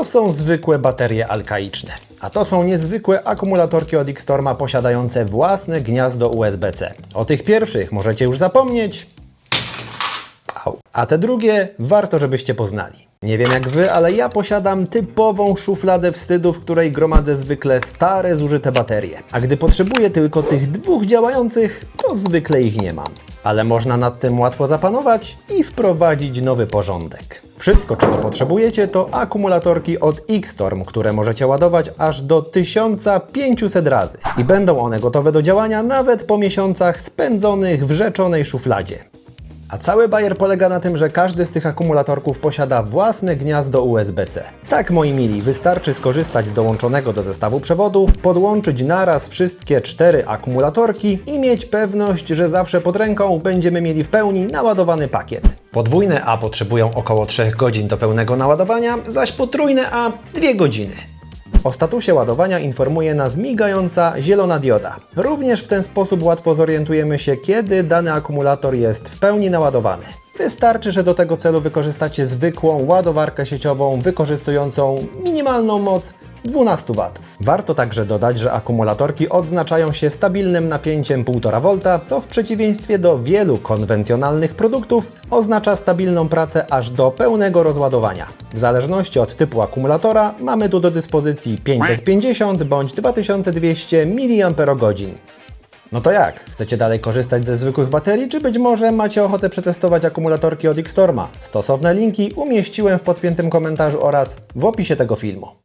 to są zwykłe baterie alkaiczne. A to są niezwykłe akumulatorki od Xtorma posiadające własne gniazdo USB-C. O tych pierwszych możecie już zapomnieć, Au. A te drugie warto, żebyście poznali. Nie wiem jak wy, ale ja posiadam typową szufladę wstydu, w której gromadzę zwykle stare, zużyte baterie. A gdy potrzebuję tylko tych dwóch działających, to zwykle ich nie mam. Ale można nad tym łatwo zapanować i wprowadzić nowy porządek. Wszystko, czego potrzebujecie, to akumulatorki od Xtorm, które możecie ładować aż do 1500 razy. I będą one gotowe do działania nawet po miesiącach spędzonych w rzeczonej szufladzie. A cały bajer polega na tym, że każdy z tych akumulatorków posiada własne gniazdo USB-C. Tak, moi mili, wystarczy skorzystać z dołączonego do zestawu przewodu, podłączyć naraz wszystkie cztery akumulatorki i mieć pewność, że zawsze pod ręką będziemy mieli w pełni naładowany pakiet. Podwójne A potrzebują około 3 godzin do pełnego naładowania, zaś potrójne A 2 godziny. O statusie ładowania informuje nas migająca zielona dioda. Również w ten sposób łatwo zorientujemy się, kiedy dany akumulator jest w pełni naładowany. Wystarczy, że do tego celu wykorzystacie zwykłą ładowarkę sieciową wykorzystującą minimalną moc 12 W. Warto także dodać, że akumulatorki odznaczają się stabilnym napięciem 1,5 V, co w przeciwieństwie do wielu konwencjonalnych produktów oznacza stabilną pracę aż do pełnego rozładowania. W zależności od typu akumulatora mamy tu do dyspozycji 550 bądź 2200 mAh. No to jak? Chcecie dalej korzystać ze zwykłych baterii, czy być może macie ochotę przetestować akumulatorki od Xtorma? Stosowne linki umieściłem w podpiętym komentarzu oraz w opisie tego filmu.